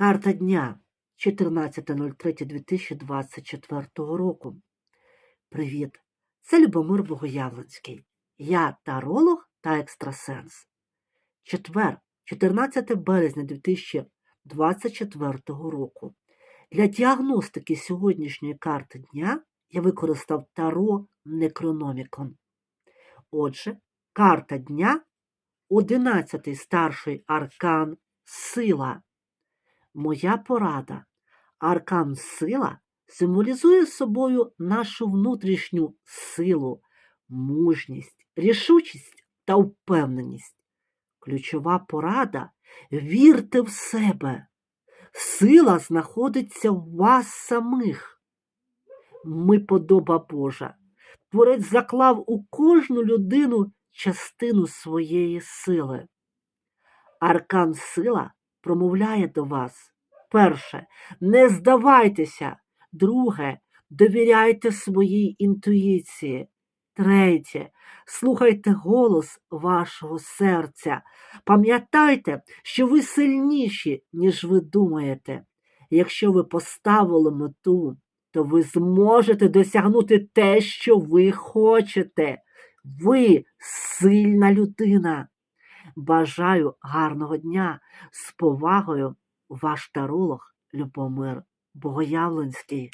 Карта дня 14.03.2024 року. Привіт! Це Любомир Богоявленський. Я таролог та екстрасенс. Четвер, 14 березня 2024 року. Для діагностики сьогоднішньої карти дня я використав Таро Некрономікон. Отже, карта дня 11 старший аркан Сила. Моя порада. Аркан сила символізує собою нашу внутрішню силу, мужність, рішучість та впевненість. Ключова порада вірте в себе. Сила знаходиться в вас самих. Ми подоба Божа. Творець заклав у кожну людину частину своєї сили. Аркан сила промовляє до вас. Перше, не здавайтеся. Друге, довіряйте своїй інтуїції. Третє, слухайте голос вашого серця. Пам'ятайте, що ви сильніші, ніж ви думаєте. Якщо ви поставили мету, то ви зможете досягнути те, що ви хочете. Ви сильна людина. Бажаю гарного дня з повагою, ваш таролог Любомир Богоявленський.